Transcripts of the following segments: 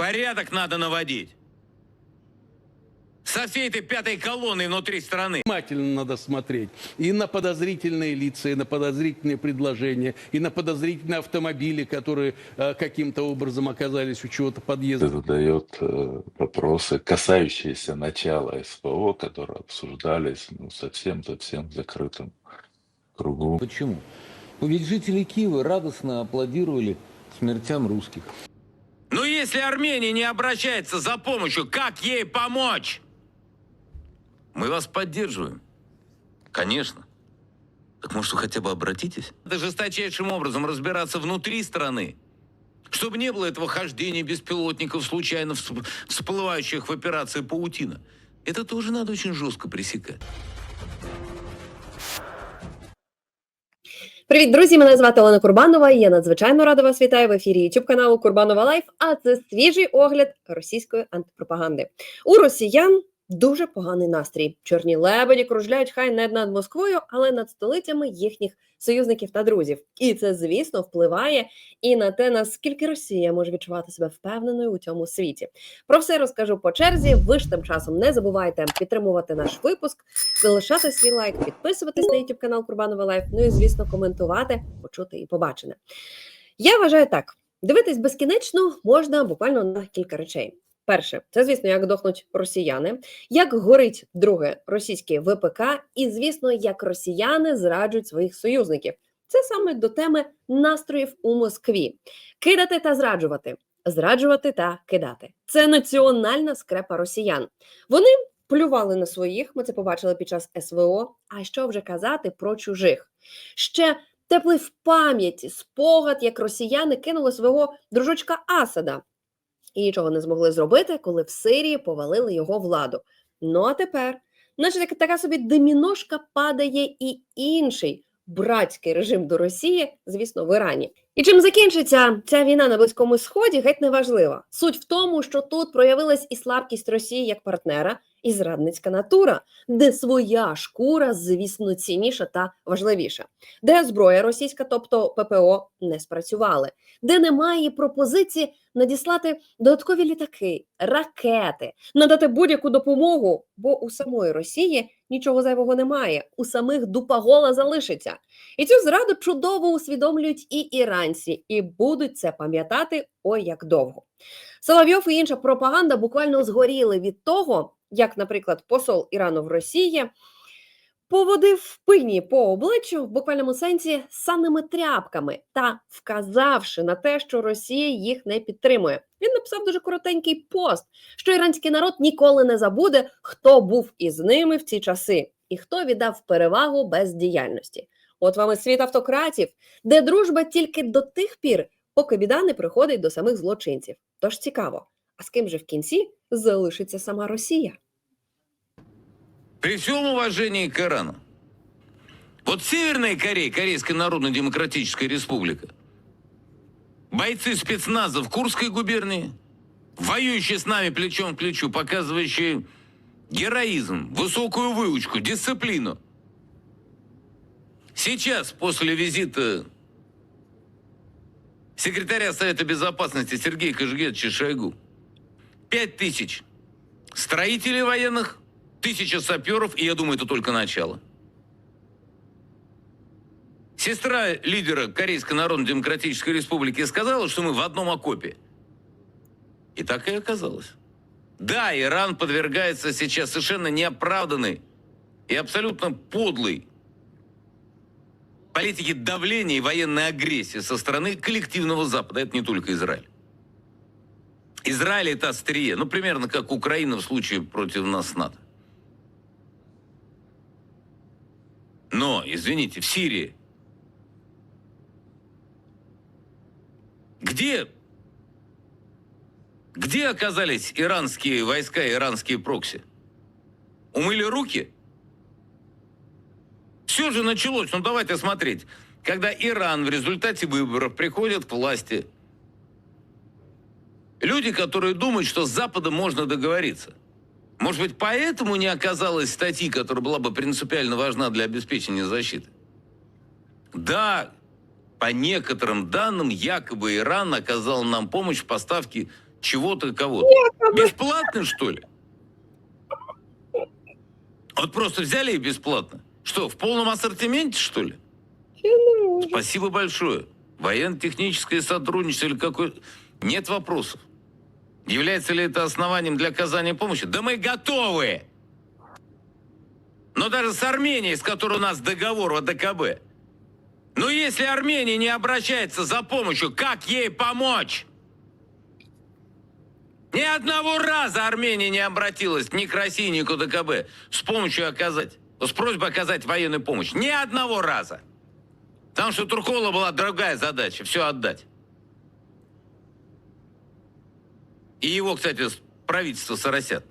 Порядок надо наводить. Со всей этой пятой колонной внутри страны. Внимательно надо смотреть и на подозрительные лица, и на подозрительные предложения, и на подозрительные автомобили, которые э, каким-то образом оказались у чего-то подъезда. задает э, вопросы, касающиеся начала СПО, которые обсуждались ну, совсем-совсем в закрытом кругу. Почему? Ну, ведь жители Киева радостно аплодировали смертям русских. Если Армения не обращается за помощью, как ей помочь? Мы вас поддерживаем. Конечно. Так может, вы хотя бы обратитесь? Это жесточайшим образом разбираться внутри страны. Чтобы не было этого хождения беспилотников, случайно всп- всплывающих в операции «Паутина». Это тоже надо очень жестко пресекать. Привіт, друзі! Мене звати Олена Курбанова. і Я надзвичайно рада вас вітаю в ефірі youtube каналу Курбанова Лайф. А це свіжий огляд російської антипропаганди. У росіян Дуже поганий настрій. Чорні лебеді кружляють хай не над Москвою, але над столицями їхніх союзників та друзів. І це, звісно, впливає і на те, наскільки Росія може відчувати себе впевненою у цьому світі. Про все розкажу по черзі. Ви ж тим часом не забувайте підтримувати наш випуск, залишати свій лайк, підписуватись на YouTube канал Курбанова Лайф. Ну і звісно, коментувати, почути і побачене. Я вважаю так: дивитись безкінечно можна буквально на кілька речей. Перше, це звісно, як дохнуть росіяни, як горить друге російське ВПК, і звісно, як росіяни зраджують своїх союзників. Це саме до теми настроїв у Москві. Кидати та зраджувати, зраджувати та кидати. Це національна скрепа росіян. Вони плювали на своїх. Ми це побачили під час СВО. А що вже казати про чужих? Ще теплий в пам'яті спогад, як росіяни кинули свого дружочка Асада і нічого не змогли зробити, коли в Сирії повалили його владу. Ну а тепер, наче така- така собі доміношка падає і інший братський режим до Росії, звісно, в Ірані. І чим закінчиться ця війна на Близькому Сході, геть не важливо. Суть в тому, що тут проявилась і слабкість Росії як партнера, і зрадницька натура, де своя шкура, звісно, цінніша та важливіша, де зброя російська, тобто ППО, не спрацювали, де немає пропозиції надіслати додаткові літаки, ракети, надати будь-яку допомогу, бо у самої Росії нічого зайвого немає, у самих дупа гола залишиться. І цю зраду чудово усвідомлюють і іранці, і будуть це пам'ятати ой як довго. Соловйов і інша пропаганда буквально згоріли від того, як, наприклад, посол Ірану в Росії поводив пині по обличчю в буквальному сенсі саними тряпками та вказавши на те, що Росія їх не підтримує. Він написав дуже коротенький пост, що іранський народ ніколи не забуде, хто був із ними в ці часи і хто віддав перевагу бездіяльності. От вам і світ автократів, де дружба тільки до тих пір, поки біда не приходить до самих злочинців. Тож цікаво, а з ким же в кінці залишиться сама Росія? При всем уважении к Ирану. Вот Северная Корея, Корейская Народно-Демократическая Республика, бойцы спецназа в Курской губернии, воюющие с нами плечом к плечу, показывающие героизм, высокую выучку, дисциплину. Сейчас, после визита секретаря Совета Безопасности Сергея Кожегетовича Шойгу, пять тысяч строителей военных, тысяча саперов, и я думаю, это только начало. Сестра лидера Корейской Народно-Демократической Республики сказала, что мы в одном окопе. И так и оказалось. Да, Иран подвергается сейчас совершенно неоправданной и абсолютно подлой политике давления и военной агрессии со стороны коллективного Запада. Это не только Израиль. Израиль это острие, ну, примерно как Украина в случае против нас НАТО. Но, извините, в Сирии где, где оказались иранские войска иранские прокси? Умыли руки? Все же началось, ну давайте смотреть. Когда Иран в результате выборов приходит к власти, люди, которые думают, что с Западом можно договориться. Может быть, поэтому не оказалось статьи, которая была бы принципиально важна для обеспечения защиты? Да, по некоторым данным, якобы Иран оказал нам помощь в поставке чего-то, кого-то. Бесплатно, что ли? Вот просто взяли и бесплатно. Что, в полном ассортименте, что ли? Спасибо большое. Военно-техническое сотрудничество или какое... Нет вопросов. Является ли это основанием для оказания помощи? Да мы готовы! Но даже с Арменией, с которой у нас договор о ДКБ. Но если Армения не обращается за помощью, как ей помочь? Ни одного раза Армения не обратилась ни к России, ни к ОДКБ с помощью оказать, с просьбой оказать военную помощь. Ни одного раза. Потому что Туркола была другая задача – все отдать. И его, кстати, правительство соросят.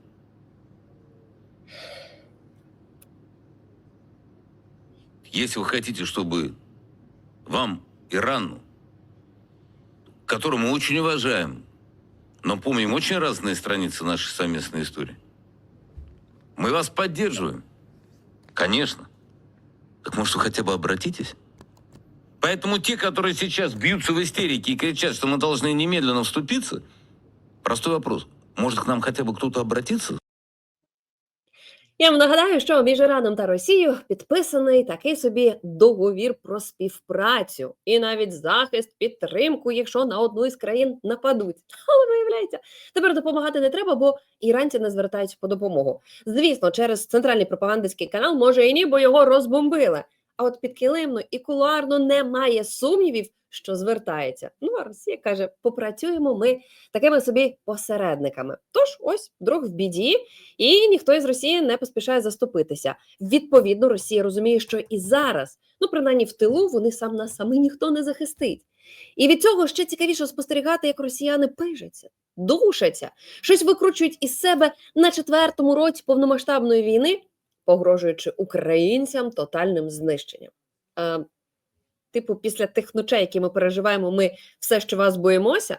Если вы хотите, чтобы вам, Ирану, которого мы очень уважаем, но помним очень разные страницы нашей совместной истории, мы вас поддерживаем. Конечно. Так может, вы хотя бы обратитесь? Поэтому те, которые сейчас бьются в истерике и кричат, что мы должны немедленно вступиться, простой вопрос. Может, к нам хотя бы кто-то обратиться? Я вам нагадаю, що між Іраном та Росією підписаний такий собі договір про співпрацю і навіть захист, підтримку, якщо на одну із країн нападуть. Але виявляється, тепер допомагати не треба, бо іранці не звертаються по допомогу. Звісно, через центральний пропагандистський канал може і ні, бо його розбомбили. А от підкилимно і кулуарно немає сумнівів, що звертається. Ну а Росія каже: попрацюємо ми такими собі посередниками. Тож, ось друг в біді, і ніхто із Росії не поспішає заступитися. Відповідно, Росія розуміє, що і зараз, ну принаймні в тилу, вони сам на сами ніхто не захистить. І від цього ще цікавіше спостерігати, як росіяни пижаться, душаться, щось викручують із себе на четвертому році повномасштабної війни, погрожуючи українцям тотальним знищенням. Е, типу, після тих ночей, які ми переживаємо, ми все ще вас боїмося,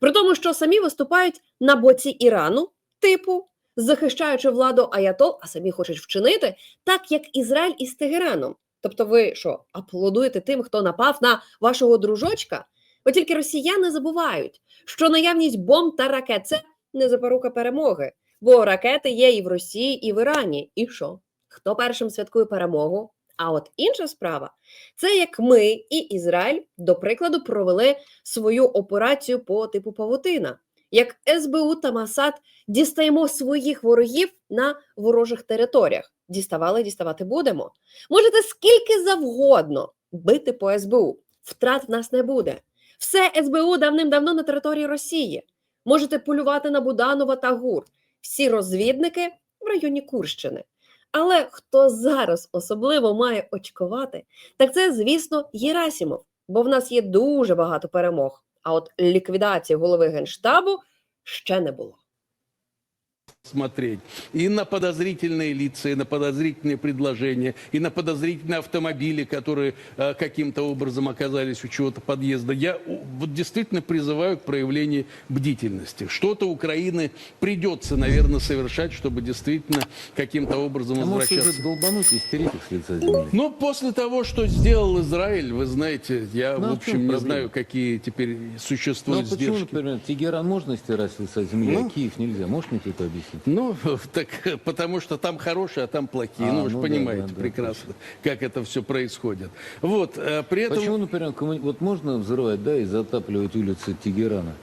при тому, що самі виступають на боці Ірану, типу, захищаючи владу Аятол, а самі хочуть вчинити, так як Ізраїль із Тегераном. Тобто, ви що, аплодуєте тим, хто напав на вашого дружочка? Бо тільки росіяни забувають, що наявність бомб та ракет це не запорука перемоги, бо ракети є і в Росії, і в Ірані. І що? Хто першим святкує перемогу? А от інша справа це як ми і Ізраїль, до прикладу, провели свою операцію по типу павутина. Як СБУ та Масад дістаємо своїх ворогів на ворожих територіях. Діставали, діставати будемо. Можете скільки завгодно бити по СБУ. Втрат в нас не буде. Все СБУ давним-давно на території Росії. Можете полювати на Буданова та ГУР. Всі розвідники в районі Курщини. Але хто зараз особливо має очкувати, так це, звісно, Єрасімов, бо в нас є дуже багато перемог. А от ліквідації голови генштабу ще не було. Смотреть и на подозрительные лица, и на подозрительные предложения, и на подозрительные автомобили, которые э, каким-то образом оказались у чего-то подъезда. Я вот действительно призываю к проявлению бдительности. Что-то Украины придется, наверное, совершать, чтобы действительно каким-то образом А может возвращаться. уже долбануть и стереть их с лица земли? Ну, после того, что сделал Израиль, вы знаете, я, Ну, а в общем, не проблема? знаю, какие теперь Ну, а существуют почему, сдержки. например, Тегеран можно стирать с лица земли, Ну. а Киев нельзя? Можешь мне это объяснить? Ну, так потому что там хорошие, а там плохие. А, ну, вы же ну да, понимаете да, да, прекрасно, как это все происходит. Вот, э, при этом... Почему, например, коммуни- вот можно взрывать, да, и затапливать улицы Тегерана,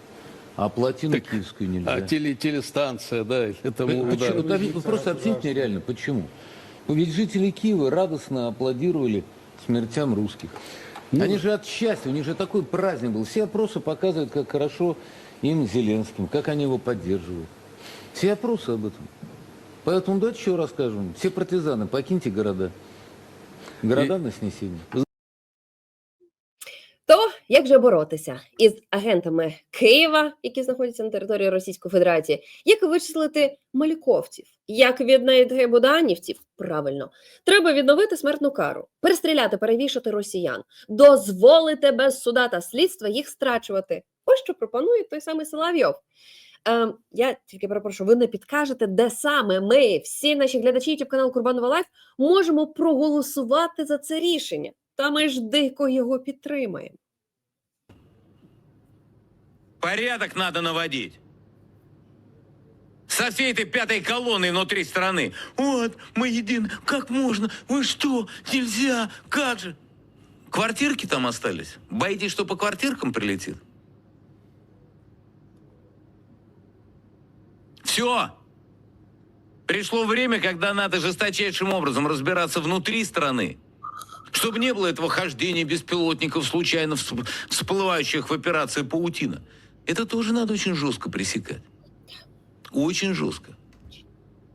а плотину киевскую нельзя? А, теле, телестанция, да, этому Почему? Вот объясни- просто объясните мне реально, почему? Ну, Ведь жители Киева радостно аплодировали смертям русских. Ну, Они же от счастья, у них же такой праздник был. Все опросы показывают, как хорошо им Зеленским, как они его поддерживают. Все опросы об этом. Поэтому давайте еще расскажем. Все партизаны, покиньте города. Города на снесение. То як же боротися із агентами Києва, які знаходяться на території Російської Федерації, як вичислити малюковців, як віднайти буданівців? Правильно, треба відновити смертну кару, перестріляти, перевішати росіян, дозволити без суда та слідства їх страчувати. Ось що пропонує той самий Соловйов. Е, я тільки перепрошую, ви не підкажете, де саме ми, всі наші глядачі YouTube каналу Курбанова Лайф, можемо проголосувати за це рішення. Та ми ж дико його підтримаємо. Порядок надо наводить. Софей ты пятой колонной внутри страны. Вот, мы едины. Как можно? Вы что? Нельзя. Как же? Квартирки там остались? Боитесь, что по квартиркам прилетит? Все. Пришло время, когда надо жесточайшим образом разбираться внутри страны. Чтобы не было этого хождения беспилотников, случайно всп- всплывающих в операции «Паутина». Это тоже надо очень жестко пресекать. Очень жестко.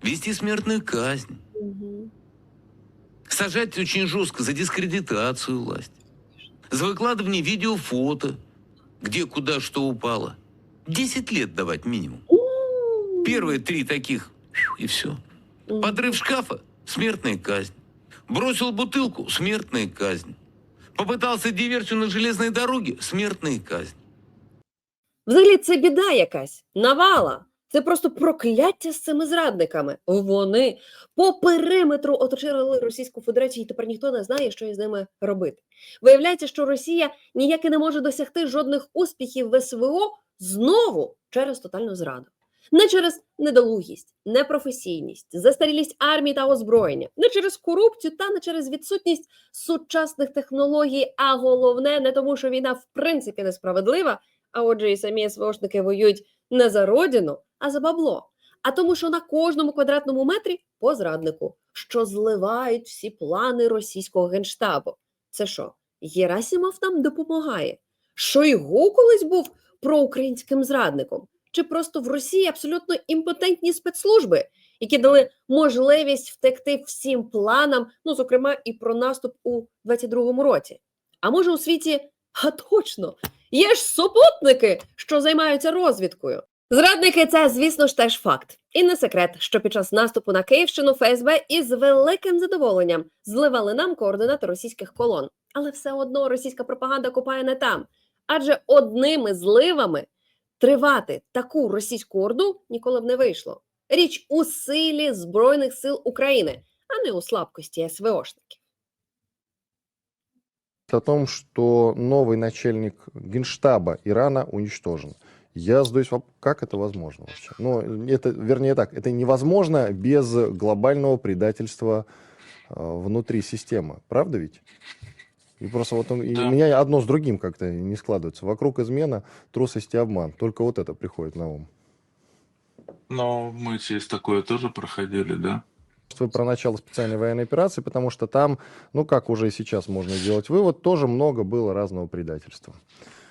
Вести смертную казнь. Мгм. Сажать очень жестко за дискредитацию власти. За выкладывание видео, фото, где, куда, что упало. Десять лет давать минимум. Первые три таких, фью, и все. Мгм. Подрыв шкафа – смертная казнь. Бросил бутылку – смертная казнь. Попытался диверсию на железной дороге – смертная казнь. Взагалі, це біда якась, навала. Це просто прокляття з цими зрадниками. Вони по периметру оточили Російську Федерацію, і тепер ніхто не знає, що із ними робити. Виявляється, що Росія ніяк і не може досягти жодних успіхів в СВО знову через тотальну зраду. Не через недолугість, непрофесійність, застарілість армії та озброєння, не через корупцію та не через відсутність сучасних технологій, а головне не тому, що війна в принципі несправедлива, а отже, і самі СВОшники воюють не за родину, а за бабло. А тому, що на кожному квадратному метрі по зраднику, що зливають всі плани російського генштабу. Це що, Єрасімов нам допомагає? Шойгу колись був проукраїнським зрадником? Чи просто в Росії абсолютно імпотентні спецслужби, які дали можливість втекти всім планам, ну зокрема і про наступ у 22-му році? А може у світі, а точно, Є ж супутники, що займаються розвідкою. Зрадники це, звісно ж, теж факт. І не секрет, що під час наступу на Київщину ФСБ із великим задоволенням зливали нам координати російських колон. Але все одно російська пропаганда копає не там. Адже одними зливами тривати таку російську орду ніколи б не вийшло. Річ у силі Збройних сил України, а не у слабкості СВОшників. о том, что новый начальник генштаба Ирана уничтожен. Я задаюсь вопрос, как это возможно вообще? Ну, это, вернее так, это невозможно без глобального предательства э, внутри системы. Правда ведь? И просто вот он- и Да. у меня одно с другим как-то не складывается. Вокруг измена, трусость и обман. Только вот это приходит на ум. Но мы через такое тоже проходили, да? Вы про начало специальной военной операции, потому что там, ну как уже и сейчас можно сделать вывод, тоже много было разного предательства.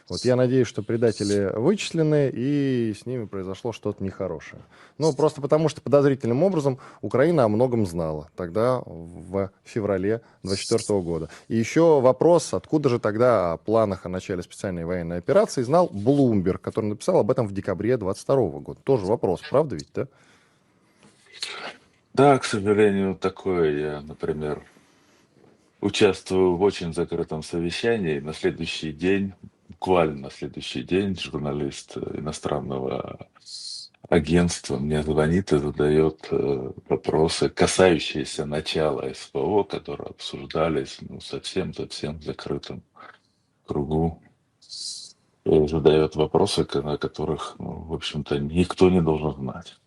Вот я надеюсь, что предатели вычислены и с ними произошло что-то нехорошее. Ну, просто потому что подозрительным образом Украина о многом знала тогда, в феврале 24 года. И еще вопрос, откуда же тогда о планах о начале специальной военной операции знал Блумберг, который написал об этом в декабре 22 года. Тоже вопрос, правда ведь, да? Да, к сожалению, такое. Я, например, участвую в очень закрытом совещании. На следующий день, буквально на следующий день, журналист э, иностранного агентства мне звонит и задает э, вопросы, касающиеся начала СПО, которые обсуждались ну, совсем-совсем закрытом кругу. И задает вопросы, на которых, ну, в общем-то, никто не должен знать.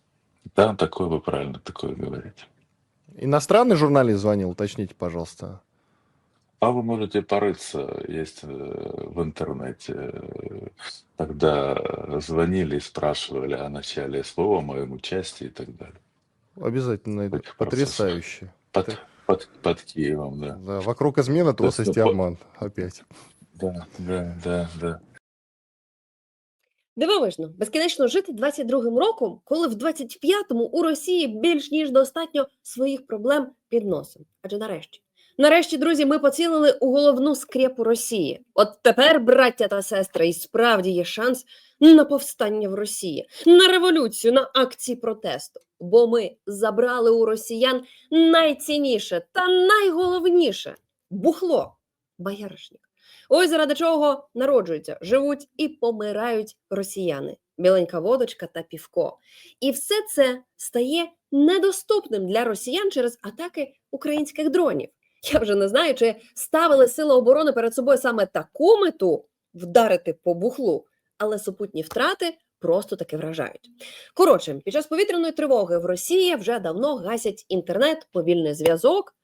Да, такое вы правильно такое говорите. Иностранный журналист звонил, уточните, пожалуйста. А вы можете порыться, есть э, в интернете. э, Тогда звонили и спрашивали о начале СВО, о моем участии и так далее. Обязательно найду. Этих процессов. Потрясающе. Под, под, под Киевом, да. Да, вокруг измена, трусость и по- обман. Опять. Да, да, да, да. Дивовижно, безкінечно жити 22-м роком, коли в 25-му у Росії більш ніж достатньо своїх проблем під носом. Адже нарешті, Нарешті, друзі, ми поцілили у головну скрепу Росії. От тепер, браття та сестри, і справді є шанс на повстання в Росії, на революцію, на акції протесту. Бо ми забрали у росіян найцінніше та найголовніше бухло, бояришник. Ось заради чого народжуються, живуть і помирають росіяни. Біленька водочка та півко. І все це стає недоступним для росіян через атаки українських дронів. Я вже не знаю, чи ставили сили оборони перед собою саме таку мету вдарити по бухлу, але супутні втрати просто таки вражають. Коротше, під час повітряної тривоги в Росії вже давно гасять інтернет, мобільний зв'язок.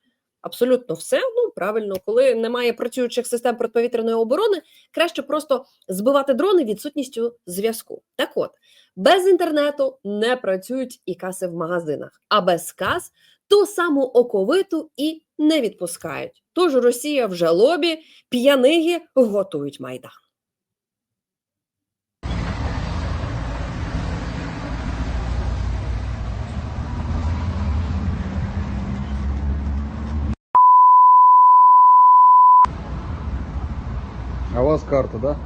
Абсолютно все. Ну правильно, коли немає працюючих систем протиповітряної оборони, краще просто збивати дрони відсутністю зв'язку. Так от, без інтернету не працюють і каси в магазинах, а без кас ту саму оковиту і не відпускають. Тож Росія в жалобі, п'яниги готують майдан. А у вас карта, да?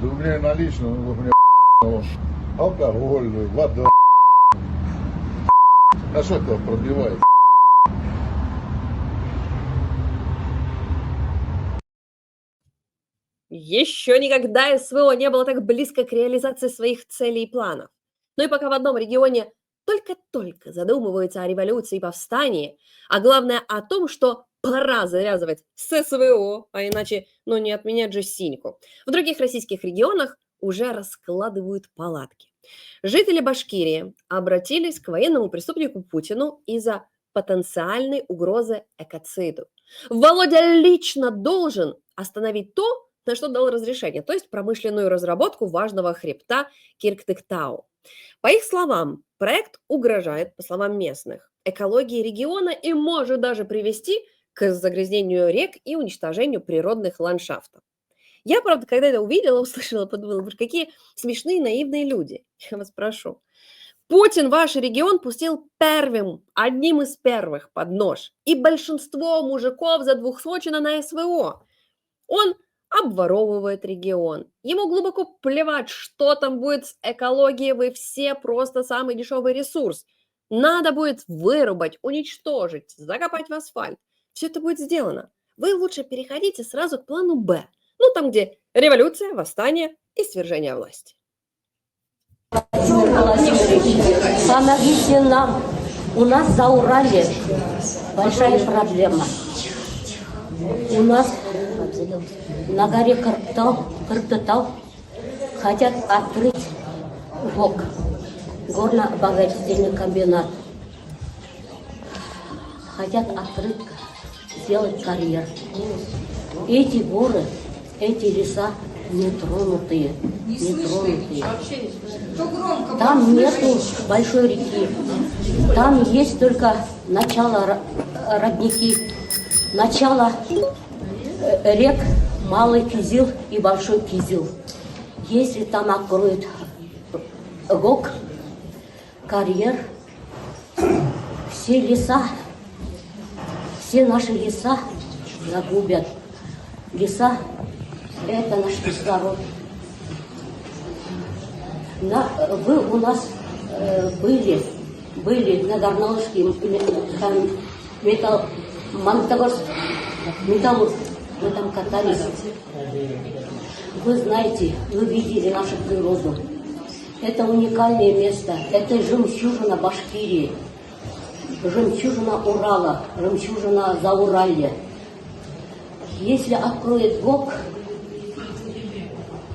Да у меня налично, ну, у меня алкоголь, вода. А что там пробивает? Еще никогда СВО не было так близко к реализации своих целей и планов. Ну и пока в одном регионе только-только задумываются о революции и повстании, а главное о том, что пора завязывать с СВО, а иначе, ну не отменять же синьку. В других российских регионах уже раскладывают палатки. Жители Башкирии обратились к военному преступнику Путину из-за потенциальной угрозы экоциду. Володя лично должен остановить то, на что дал разрешение, то есть промышленную разработку важного хребта Кирктыктау. По их словам, проект угрожает, по словам местных, экологии региона и может даже привести к загрязнению рек и уничтожению природных ландшафтов. Я, правда, когда это увидела, услышала, подумала, «Боже, какие смешные, наивные люди. Я вас прошу. Путин ваш регион пустил первым, одним из первых под нож. И большинство мужиков за двухсочина на СВО. Он обворовывает регион. Ему глубоко плевать, что там будет с экологией, вы все просто самый дешевый ресурс. Надо будет вырубать, уничтожить, закопать в асфальт. Все это будет сделано. Вы лучше переходите сразу к плану «Б». Ну, там, где революция, восстание и свержение власти. Помогите нам. У нас за Урале большая проблема. У нас на горе Кыртау, Кыртытау хотят открыть ГОК, горно-обогатительный комбинат. Хотят открыть, сделать карьер. Эти горы, эти леса нетронутые, нетронутые. Там нету большой реки. Там есть только начало ро- родники, начало э, рек Малый Кизил и Большой Кизил. Если там откроют ГОК, карьер, все леса, все наши леса загубят. Леса – это наш кислород. На, вы у нас э, были, были на м- там металл, Магнитогорск, металлург, вы там катались. Вы знаете, вы видели нашу природу. Это уникальное место, это жемчужина Башкирии, жемчужина Урала, жемчужина Зауралья. Если откроет ГОК,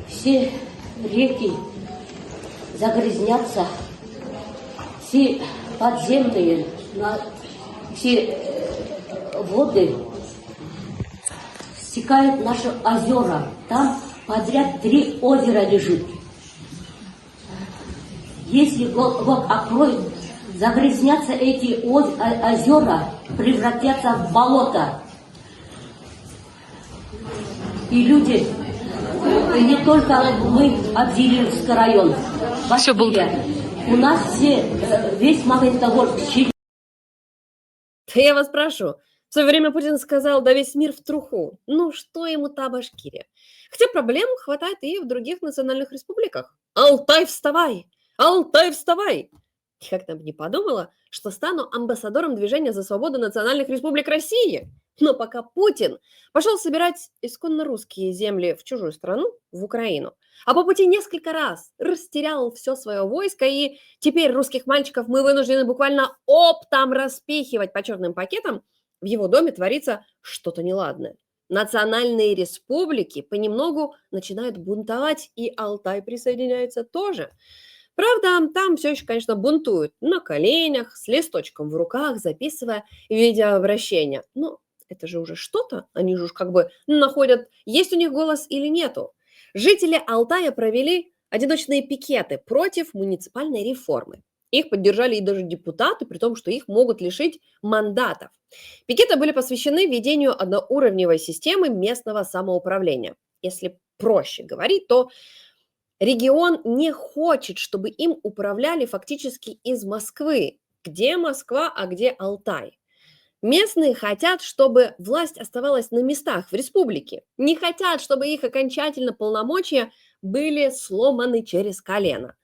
все реки загрязнятся, все подземные, все э, воды стекают наши озера. Там подряд три озера лежит. Если ГОК, ГОК откроет, загрязнятся эти озера, превратятся в болото. И люди, э, не только мы, Абдилевский район, Башкирия, у нас все, э, весь Магнитогорск, я вас прошу. В свое время Путин сказал, да весь мир в труху. Ну, что ему та Башкирия? Хотя проблем хватает и в других национальных республиках. Алтай, вставай! Алтай, вставай! Как-то бы не подумала, что стану амбассадором движения за свободу национальных республик России. Но пока Путин пошел собирать исконно русские земли в чужую страну, в Украину, а по пути несколько раз растерял все свое войско, и теперь русских мальчиков мы вынуждены буквально оптом распихивать по черным пакетам, в его доме творится что-то неладное. национальные республики понемногу начинают бунтовать, и Алтай присоединяется тоже. Правда, там все еще, конечно, бунтуют на коленях, с листочком в руках, записывая видеообращения. Но это же уже что-то, они же уж как бы находят, есть у них голос или нету. Жители Алтая провели одиночные пикеты против муниципальной реформы. Их поддержали и даже депутаты, при том, что их могут лишить мандатов. Пикеты были посвящены введению одноуровневой системы местного самоуправления. Если проще говорить, то регион не хочет, чтобы им управляли фактически из Москвы. Где Москва, а где Алтай? Местные хотят, чтобы власть оставалась на местах в республике. Не хотят, чтобы их окончательно полномочия были сломаны через колено.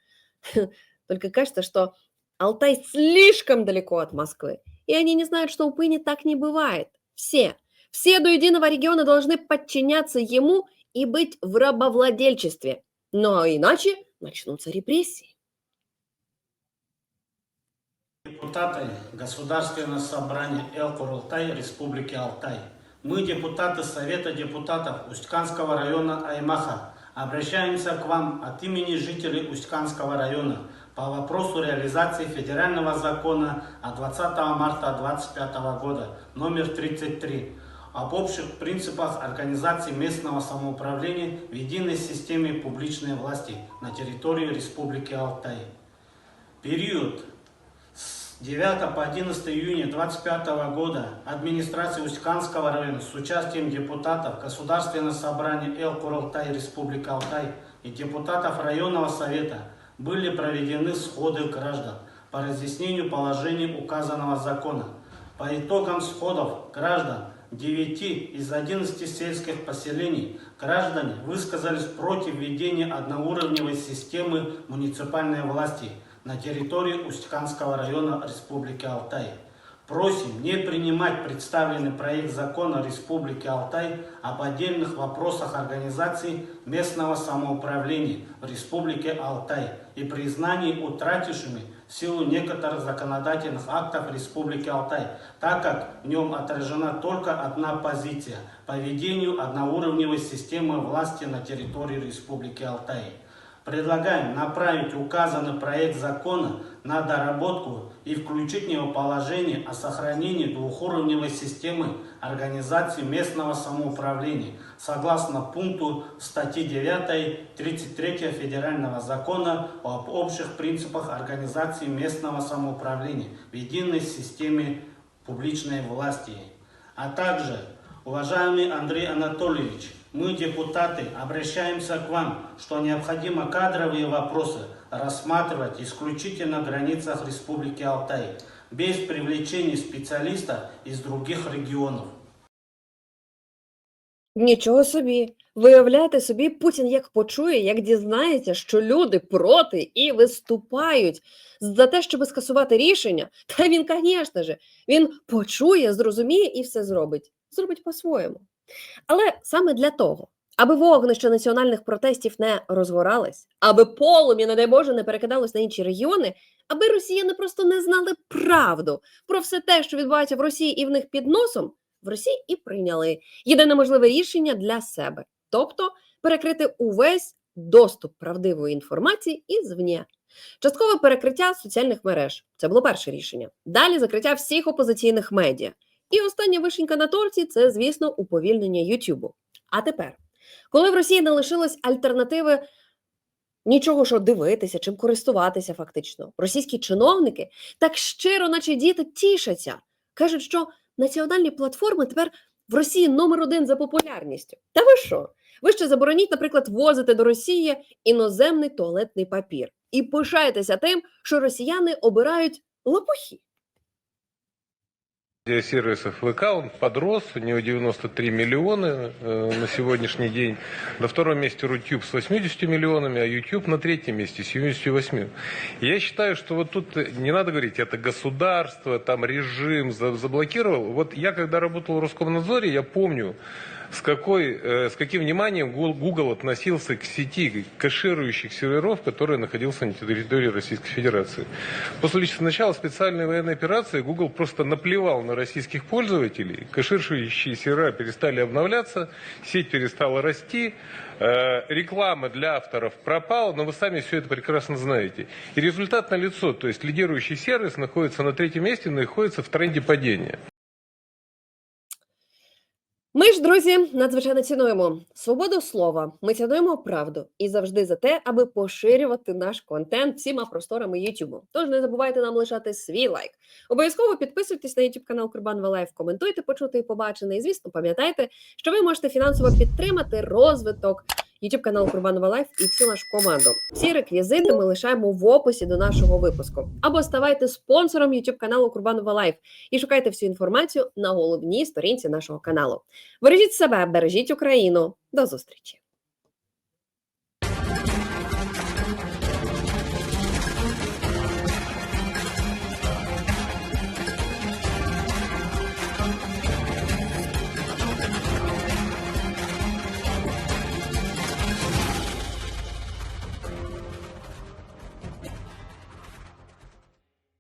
Только кажется, что Алтай слишком далеко от Москвы, и они не знают, что у Пыни так не бывает. Все, все до единого региона должны подчиняться ему и быть в рабовладельчестве. Но иначе начнутся репрессии. Депутаты Государственного собрания Эл-Курултай Республики Алтай. Мы, депутаты Совета депутатов Устьканского района Аймаха, обращаемся к вам от имени жителей Устьканского района по вопросу реализации федерального закона от 20 марта 2025 года номер 33 об общих принципах организации местного самоуправления в единой системе публичной власти на территории Республики Алтай. Период с 9 по 11 июня 2025 года администрация Устьканского района с участием депутатов Государственного собрания Эл-Куралтай Республика Алтай и депутатов районного совета были проведены сходы граждан по разъяснению положений указанного закона. По итогам сходов граждан 9 из 11 сельских поселений граждане высказались против введения одноуровневой системы муниципальной власти на территории Устьканского района Республики Алтай. Просим не принимать представленный проект закона Республики Алтай об отдельных вопросах организации местного самоуправления в Республике Алтай и признании утратившими в силу некоторых законодательных актов Республики Алтай, так как в нем отражена только одна позиция по ведению одноуровневой системы власти на территории Республики Алтай. Предлагаем направить указанный проект закона на доработку и включить в него положение о сохранении двухуровневой системы организации местного самоуправления согласно пункту статьи 9 33 Федерального закона об общих принципах организации местного самоуправления в единой системе публичной власти. А также, уважаемый Андрей Анатольевич, мы, депутаты, обращаемся к вам, что необходимо кадровые вопросы рассматривать исключительно в границах Республики Алтай, без привлечения специалистов из других регионов. Нічого собі. Виявляєте собі, Путін як почує, як дізнається, що люди проти і виступають за те, щоб скасувати рішення, та він, звісно ж, він почує, зрозуміє і все зробить. Зробить по-своєму. Але саме для того, аби вогнище національних протестів не розгоралось, аби полум'я, не дай Боже, не перекидалось на інші регіони, аби росіяни просто не знали правду про все те, що відбувається в Росії і в них під носом, в Росії і прийняли єдине можливе рішення для себе, тобто перекрити увесь доступ правдивої інформації ізвні. Часткове перекриття соціальних мереж це було перше рішення. Далі закриття всіх опозиційних медіа. І остання вишенька на торті це, звісно, уповільнення Ютубу. А тепер, коли в Росії не лишилось альтернативи нічого, що дивитися, чим користуватися, фактично, російські чиновники так щиро, наче діти, тішаться, кажуть, що національні платформи тепер в Росії номер один за популярністю. Та ви що? Ви ще забороніть, наприклад, возити до Росії іноземний туалетний папір і пишаєтеся тим, що росіяни обирають лопухи. Сервисов ВК, он подрос, у него 93 миллиона э, на сегодняшний день. На втором месте Рутюб с 80 миллионами, а YouTube на третьем месте с 78. Я считаю, что вот тут не надо говорить, это государство, там режим за- заблокировал. Вот я когда работал в Роскомнадзоре, я помню, с, какой, э, с каким вниманием Google относился к сети кэширующих серверов, которые находился на территории Российской Федерации. После начала специальной военной операции Google просто наплевал на российских пользователей, кэширующие сервера перестали обновляться, сеть перестала расти, э, реклама для авторов пропала, но вы сами все это прекрасно знаете. И результат налицо, то есть лидирующий сервис находится на третьем месте, находится в тренде падения. Ми ж, друзі, надзвичайно цінуємо свободу слова. Ми цінуємо правду і завжди за те, аби поширювати наш контент всіма просторами YouTube. Тож не забувайте нам лишати свій лайк. Обов'язково підписуйтесь на YouTube канал Курбан Валаєв, коментуйте, почути і побачене. І звісно, пам'ятайте, що ви можете фінансово підтримати розвиток YouTube канал Курбанова Лайф і всю нашу команду. Всі реквізити ми лишаємо в описі до нашого випуску. Або ставайте спонсором YouTube каналу Курбанова Лайф і шукайте всю інформацію на головній сторінці нашого каналу. Бережіть себе, бережіть Україну. До зустрічі!